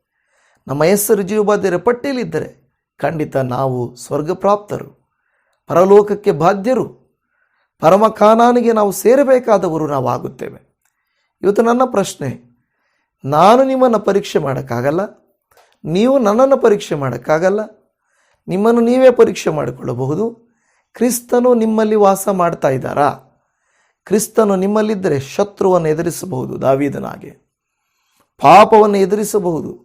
Speaker 1: ನಮ್ಮ ಹೆಸರು ಜೀವಬಾಧ್ಯರ ಪಟ್ಟಿಯಲ್ಲಿದ್ದರೆ ಖಂಡಿತ ನಾವು ಸ್ವರ್ಗಪ್ರಾಪ್ತರು, ಪರಲೋಕಕ್ಕೆ ಬಾಧ್ಯರು ಪರಮ ಕಾನಾನಿಗೆ ನಾವು ಸೇರಬೇಕಾದವರು ನಾವು ಆಗುತ್ತೇವೆ ಇವತ್ತು ನನ್ನ ಪ್ರಶ್ನೆ, ನಾನು ನಿಮ್ಮನ್ನು ಪರೀಕ್ಷೆ ಮಾಡೋಕ್ಕಾಗಲ್ಲ? ನೀವು ನನ್ನನ್ನು ಪರೀಕ್ಷೆ ಮಾಡೋಕ್ಕಾಗಲ್ಲ? ನಿಮ್ಮನ್ನು ನೀವೇ ಪರೀಕ್ಷೆ ಮಾಡಿಕೊಳ್ಳಬಹುದು? ಕ್ರಿಸ್ತನು ನಿಮ್ಮಲ್ಲಿ ವಾಸ ಮಾಡ್ತಾ ಇದ್ದಾರಾ? ಕ್ರಿಸ್ತನು ನಿಮ್ಮಲ್ಲಿದ್ದರೆ ಶತ್ರುವನ್ನು ಎದುರಿಸಬಹುದು ದಾವಿದನಾಗೆ. ಪಾಪವನ್ನು ಎದುರಿಸಬಹುದು.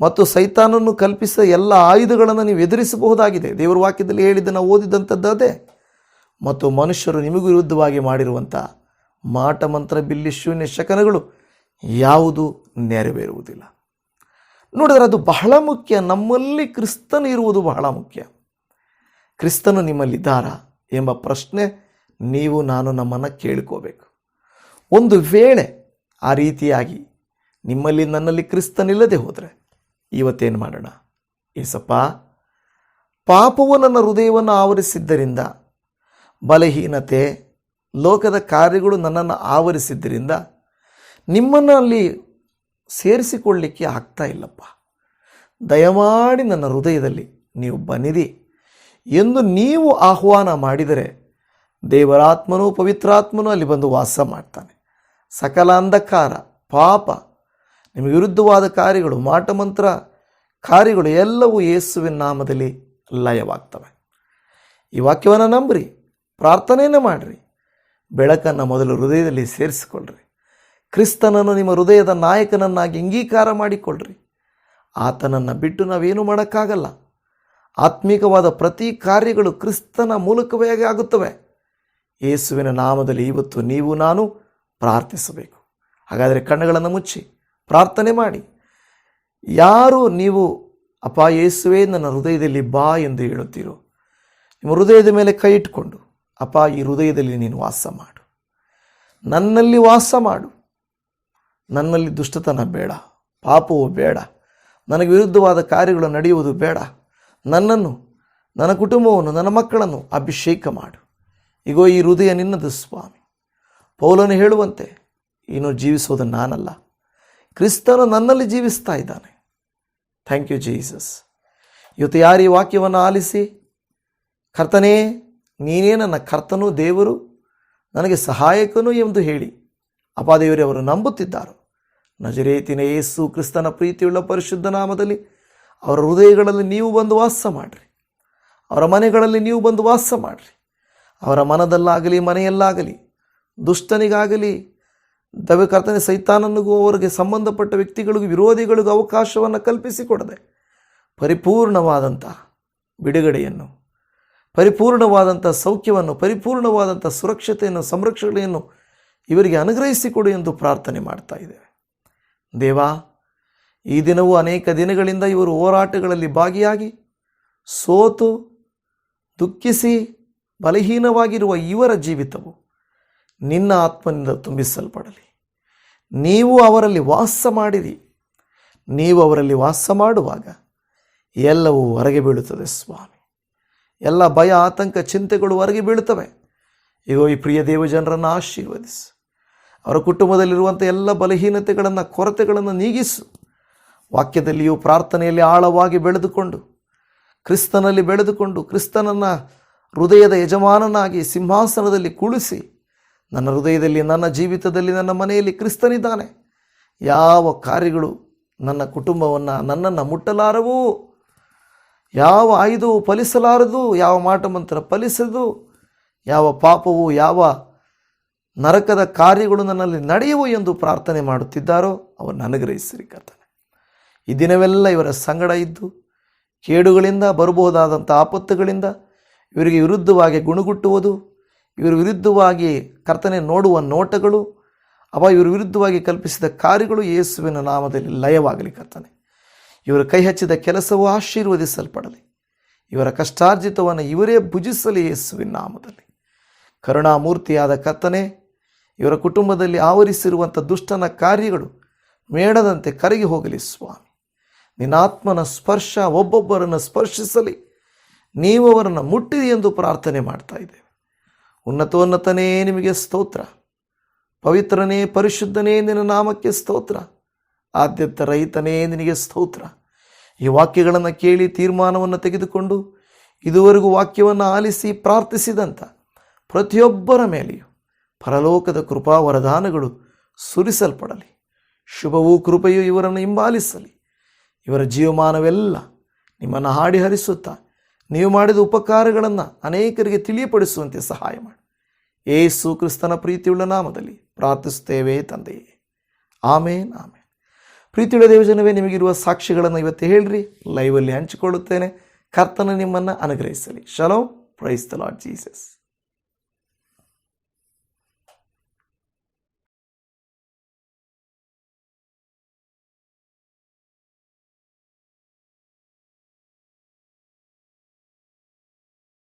Speaker 1: ಮತ್ತು ಸೈತಾನನ್ನು ಕಲ್ಪಿಸಿದ ಎಲ್ಲ ಆಯುಧಗಳನ್ನು ನೀವು ಎದುರಿಸಬಹುದಾಗಿದೆ. ದೇವರ ವಾಕ್ಯದಲ್ಲಿ ಹೇಳಿದ್ದನ್ನು ಅದೇ. ಮತ್ತು ಮನುಷ್ಯರು ನಿಮಗೂ ವಿರುದ್ಧವಾಗಿ ಮಾಡಿರುವಂಥ ಮಾಟ, ಮಂತ್ರ, ಬಿಲ್ಲಿ, ಶೂನ್ಯ ಶಕನಗಳು ಯಾವುದು ನೆರವೇರುವುದಿಲ್ಲ. ನೋಡಿದ್ರೆ ಅದು ಬಹಳ ಮುಖ್ಯ. ನಮ್ಮಲ್ಲಿ ಕ್ರಿಸ್ತನು ಇರುವುದು ಬಹಳ ಮುಖ್ಯ. ಕ್ರಿಸ್ತನು ನಿಮ್ಮಲ್ಲಿದ್ದಾರಾ ಎಂಬ ಪ್ರಶ್ನೆ ನೀವು, ನಾನು ನಮ್ಮನ್ನು ಕೇಳ್ಕೋಬೇಕು. ಒಂದು ವೇಳೆ ಆ ರೀತಿಯಾಗಿ ನಿಮ್ಮಲ್ಲಿ ನನ್ನಲ್ಲಿ ಕ್ರಿಸ್ತನಿಲ್ಲದೆ ಹೋದರೆ ಇವತ್ತೇನು ಮಾಡೋಣ? ಏಸಪ್ಪ, ಪಾಪವು ನನ್ನ ಹೃದಯವನ್ನು ಆವರಿಸಿದ್ದರಿಂದ, ಬಲಹೀನತೆ, ಲೋಕದ ಕಾರ್ಯಗಳು ನನ್ನನ್ನು ಆವರಿಸಿದ್ದರಿಂದ ನಿಮ್ಮನ್ನು ಅಲ್ಲಿ ಸೇರಿಸಿಕೊಳ್ಳಿಕ್ಕೆ ಆಗ್ತಾ ಇಲ್ಲಪ್ಪ. ದಯಮಾಡಿ ನನ್ನ ಹೃದಯದಲ್ಲಿ ನೀವು ಬನ್ನಿರಿ ಎಂದು ನೀವು ಆಹ್ವಾನ ಮಾಡಿದರೆ ದೇವರಾತ್ಮನೂ ಪವಿತ್ರಾತ್ಮನೂ ಅಲ್ಲಿ ಬಂದು ವಾಸ ಮಾಡ್ತಾನೆ. ಸಕಲ ಅಂಧಕಾರ, ಪಾಪ ನಿಮಗೆ ವಿರುದ್ಧವಾದ ಕಾರ್ಯಗಳು ಮಾಟಮಂತ್ರ ಕಾರ್ಯಗಳು ಎಲ್ಲವೂ ಯೇಸುವಿನ ನಾಮದಲ್ಲಿ ಲಯವಾಗ್ತವೆ. ಈ ವಾಕ್ಯವನ್ನು ನಂಬ್ರಿ, ಪ್ರಾರ್ಥನೆಯನ್ನು ಮಾಡಿರಿ. ಬೆಳಕನ್ನು ಮೊದಲು ಹೃದಯದಲ್ಲಿ ಸೇರಿಸಿಕೊಳ್ಳ್ರಿ. ಕ್ರಿಸ್ತನನ್ನು ನಿಮ್ಮ ಹೃದಯದ ನಾಯಕನನ್ನಾಗಿ ಅಂಗೀಕಾರ ಮಾಡಿಕೊಳ್ಳ್ರಿ. ಆತನನ್ನು ಬಿಟ್ಟು ನಾವೇನು ಮಾಡೋಕ್ಕಾಗಲ್ಲ. ಆತ್ಮಿಕವಾದ ಪ್ರತಿ ಕಾರ್ಯಗಳು ಕ್ರಿಸ್ತನ ಮೂಲಕವೇ ಆಗುತ್ತವೆ. ಯೇಸುವಿನ ನಾಮದಲ್ಲಿ ಇವತ್ತು ನೀವು, ನಾನು ಪ್ರಾರ್ಥಿಸಬೇಕು. ಹಾಗಾದರೆ ಕಣ್ಣುಗಳನ್ನು ಮುಚ್ಚಿ. ಪ್ರಾರ್ಥನೆ ಮಾಡಿ. ಯಾರು ನೀವು, ಅಪ್ಪ ನನ್ನ ಹೃದಯದಲ್ಲಿ ಬಾ ಎಂದು ಹೇಳುತ್ತೀರೋ? ನಿಮ್ಮ ಹೃದಯದ ಮೇಲೆ ಕೈ ಇಟ್ಕೊಂಡು ಅಪ್ಪ, ಈ ಹೃದಯದಲ್ಲಿ ನೀನು ವಾಸ ಮಾಡು. ನನ್ನಲ್ಲಿ ವಾಸ ಮಾಡು. ನನ್ನಲ್ಲಿ ದುಷ್ಟತನ ಬೇಡ. ಪಾಪವು ಬೇಡ. ನನಗೆ ವಿರುದ್ಧವಾದ ಕಾರ್ಯಗಳು ನಡೆಯುವುದು ಬೇಡ. ನನ್ನನ್ನು, ನನ್ನ ಕುಟುಂಬವನ್ನು, ನನ್ನ ಮಕ್ಕಳನ್ನು ಅಭಿಷೇಕ ಮಾಡು. ಈಗೋ ಈ ಹೃದಯ ನಿನ್ನದು ಸ್ವಾಮಿ. ಪೌಲನು ಹೇಳುವಂತೆ ಇನ್ನು ಜೀವಿಸೋದು ನಾನಲ್ಲ. ಕ್ರಿಸ್ತನು ನನ್ನಲ್ಲಿ ಜೀವಿಸ್ತಾ ಇದ್ದಾನೆ. ಥ್ಯಾಂಕ್ ಯು ಜೀಸಸ್ ಇವತ್ತು ಯಾರು ಈ ವಾಕ್ಯವನ್ನು ಆಲಿಸಿ? ಕರ್ತನೇ, ನೀನೇ ನನ್ನ ಕರ್ತನೂ, ದೇವರು, ನನಗೆ ಸಹಾಯಕನು ಎಂದು ಹೇಳಿ. ಅಪಾದೇವರೇ, ಅವರು ನಂಬುತ್ತಿದ್ದಾರೆ. ನಜರೇತಿನ ಯೇಸು ಕ್ರಿಸ್ತನ ಪ್ರೀತಿಯುಳ್ಳ ಪರಿಶುದ್ಧ ನಾಮದಲ್ಲಿ ಅವರ ಹೃದಯಗಳಲ್ಲಿ ನೀವು ಬಂದು ವಾಸ ಮಾಡಿರಿ. ಅವರ ಮನೆಗಳಲ್ಲಿ ನೀವು ಬಂದು ವಾಸ ಮಾಡಿರಿ. ಅವರ ಮನದಲ್ಲಾಗಲಿ, ಮನೆಯಲ್ಲಾಗಲಿ, ದುಷ್ಟನಿಗಾಗಲಿ ದವೆ ಕರ್ತನೆ ಸೈತಾನನಿಗೂ ಅವರಿಗೆ ಸಂಬಂಧಪಟ್ಟ ವ್ಯಕ್ತಿಗಳಿಗೂ ವಿರೋಧಿಗಳಿಗೂ ಅವಕಾಶವನ್ನು ಕಲ್ಪಿಸಿಕೊಡದೆ ಪರಿಪೂರ್ಣವಾದಂಥ ಬಿಡುಗಡೆಯನ್ನು, ಪರಿಪೂರ್ಣವಾದಂಥ ಸೌಖ್ಯವನ್ನು, ಪರಿಪೂರ್ಣವಾದಂಥ ಸುರಕ್ಷತೆಯನ್ನು, ಸಂರಕ್ಷಣೆಯನ್ನು ಇವರಿಗೆ ಅನುಗ್ರಹಿಸಿಕೊಡು ಎಂದು ಪ್ರಾರ್ಥನೆ ಮಾಡ್ತಾ ಇದ್ದೇವೆ ದೇವಾ, ಈ ದಿನವೂ ಅನೇಕ ದಿನಗಳಿಂದ ಇವರು ಹೋರಾಟಗಳಲ್ಲಿ ಭಾಗಿಯಾಗಿ ಸೋತು, ದುಃಖಿಸಿ, ಬಲಹೀನವಾಗಿರುವ ಇವರ ಜೀವಿತವು ನಿನ್ನ ಆತ್ಮನಿಂದ ತುಂಬಿಸಲ್ಪಡಲಿ. ನೀವು ಅವರಲ್ಲಿ ವಾಸ ಮಾಡಿರಿ. ನೀವು ಅವರಲ್ಲಿ ವಾಸ ಮಾಡುವಾಗ ಎಲ್ಲವೂ ಹೊರಗೆ ಬೀಳುತ್ತದೆ ಸ್ವಾಮಿ. ಎಲ್ಲ ಭಯ, ಆತಂಕ, ಚಿಂತೆಗಳು ಹೊರಗೆ ಬೀಳುತ್ತವೆ. ಇಗೋ, ಈ ಪ್ರಿಯ ದೇವಜನರನ್ನು ಆಶೀರ್ವದಿಸು. ಅವರ ಕುಟುಂಬದಲ್ಲಿರುವಂಥ ಎಲ್ಲ ಬಲಹೀನತೆಗಳನ್ನು, ಕೊರತೆಗಳನ್ನು ನೀಗಿಸು. ವಾಕ್ಯದಲ್ಲಿಯೂ ಪ್ರಾರ್ಥನೆಯಲ್ಲಿ ಆಳವಾಗಿ ಬೆಳೆದುಕೊಂಡು, ಕ್ರಿಸ್ತನಲ್ಲಿ ಬೆಳೆದುಕೊಂಡು, ಕ್ರಿಸ್ತನನ್ನು ಹೃದಯದ ಯಜಮಾನನಾಗಿ ಸಿಂಹಾಸನದಲ್ಲಿ ಕುಳಿಸಿ ನನ್ನ ಹೃದಯದಲ್ಲಿ, ನನ್ನ ಜೀವಿತದಲ್ಲಿ, ನನ್ನ ಮನೆಯಲ್ಲಿ ಕ್ರಿಸ್ತನಿದ್ದಾನೆ. ಯಾವ ಕಾರ್ಯಗಳು ನನ್ನ ಕುಟುಂಬವನ್ನು ನನ್ನನ್ನು ಮುಟ್ಟಲಾರವು? ಯಾವ ಆಯುಧವು ಫಲಿಸಲಾರದು? ಯಾವ ಮಾಟಮಂತ್ರ ಫಲಿಸದು? ಯಾವ ಪಾಪವು, ಯಾವ ನರಕದ ಕಾರ್ಯಗಳು ನನ್ನಲ್ಲಿ ನಡೆಯುವು ಎಂದು ಪ್ರಾರ್ಥನೆ ಮಾಡುತ್ತಿದ್ದಾರೋ ಅವರನ್ನು ಅನುಗ್ರಹಿಸಿರಿ ಕರ್ತನೆ. ಈ ದಿನವೆಲ್ಲ ಇವರ ಸಂಗಡ ಇದ್ದು, ಕೇಡುಗಳಿಂದ ಬರಬಹುದಾದಂಥ ಆಪತ್ತುಗಳಿಂದ ಇವರಿಗೆ ವಿರುದ್ಧವಾಗಿ ಗುಣಗುಟ್ಟುವುದು ಇವರ ವಿರುದ್ಧವಾಗಿ ಕರ್ತನೆ ನೋಡುವ ನೋಟಗಳು, ಅವ ಇವರ ವಿರುದ್ಧವಾಗಿ ಕಲ್ಪಿಸಿದ ಕಾರ್ಯಗಳು ಯೇಸುವಿನ ನಾಮದಲ್ಲಿ ಲಯವಾಗಲಿ ಕರ್ತನೆ. ಇವರ ಕೈ ಹಚ್ಚಿದ ಕೆಲಸವು ಆಶೀರ್ವದಿಸಲ್ಪಡಲಿ. ಇವರ ಕಷ್ಟಾರ್ಜಿತವನ್ನು ಇವರೇ ಭುಜಿಸಲಿ ಯೇಸುವಿನ ನಾಮದಲ್ಲಿ. ಕರುಣಾಮೂರ್ತಿಯಾದ ಕರ್ತನೆ, ಇವರ ಕುಟುಂಬದಲ್ಲಿ ಆವರಿಸಿರುವಂಥ ದುಷ್ಟನ ಕಾರ್ಯಗಳು ಮೇಡದಂತೆ ಕರಗಿ ಹೋಗಲಿ ಸ್ವಾಮಿ. ನಿನ್ನಾತ್ಮನ ಸ್ಪರ್ಶ, ಒಬ್ಬೊಬ್ಬರನ್ನು ಸ್ಪರ್ಶಿಸಲಿ. ನೀವು ಅವರನ್ನು ಮುಟ್ಟಿರಿ ಎಂದು ಪ್ರಾರ್ಥನೆ ಮಾಡ್ತಾ ಇದ್ದೇವೆ. ಉನ್ನತೋನ್ನತನೇ ನಿಮಗೆ ಸ್ತೋತ್ರ. ಪವಿತ್ರನೇ, ಪರಿಶುದ್ಧನೇ ನಿನ್ನ ನಾಮಕ್ಕೆ ಸ್ತೋತ್ರ. ಆದ್ಯತ ರೈತನೇ ನಿನಗೆ ಸ್ತೋತ್ರ. ಈ ವಾಕ್ಯಗಳನ್ನು ಕೇಳಿ ತೀರ್ಮಾನವನ್ನು ತೆಗೆದುಕೊಂಡು ಇದುವರೆಗೂ ವಾಕ್ಯವನ್ನು ಆಲಿಸಿ ಪ್ರಾರ್ಥಿಸಿದಂಥ ಪ್ರತಿಯೊಬ್ಬರ ಮೇಲೆಯೂ ಪರಲೋಕದ ಕೃಪಾ ವರದಾನಗಳು ಸುರಿಸಲ್ಪಡಲಿ. ಶುಭವೂ ಕೃಪೆಯು ಇವರನ್ನು ಹಿಂಬಾಲಿಸಲಿ. ಇವರ ಜೀವಮಾನವೆಲ್ಲ ನಿಮ್ಮನ್ನು ಹಾಡಿ ಹರಿಸುತ್ತಾ ನೀವು ಮಾಡಿದ ಉಪಕಾರಗಳನ್ನು ಅನೇಕರಿಗೆ ತಿಳಿಯಪಡಿಸುವಂತೆ ಸಹಾಯ ಮಾಡಿ. ಏಸು ಕ್ರಿಸ್ತನ ಪ್ರೀತಿಯುಳ್ಳ ನಾಮದಲ್ಲಿ ಪ್ರಾರ್ಥಿಸುತ್ತೇವೆ ತಂದೆಯೇ ಆಮೇನ್ ಆಮೇನ್. ಪ್ರೀತಿಯುಳ್ಳ ದೇವಜನವೇ, ನಿಮಗಿರುವ ಸಾಕ್ಷಿಗಳನ್ನು ಇವತ್ತು ಹೇಳ್ರಿ. ಲೈವಲ್ಲಿ ಹಂಚಿಕೊಳ್ಳುತ್ತೇನೆ. ಕರ್ತನ ನಿಮ್ಮನ್ನು ಅನುಗ್ರಹಿಸಲಿ. ಶಲೋ ಪ್ರೈಸ್ ದ ಲಾರ್ಡ್ ಜೀಸಸ್.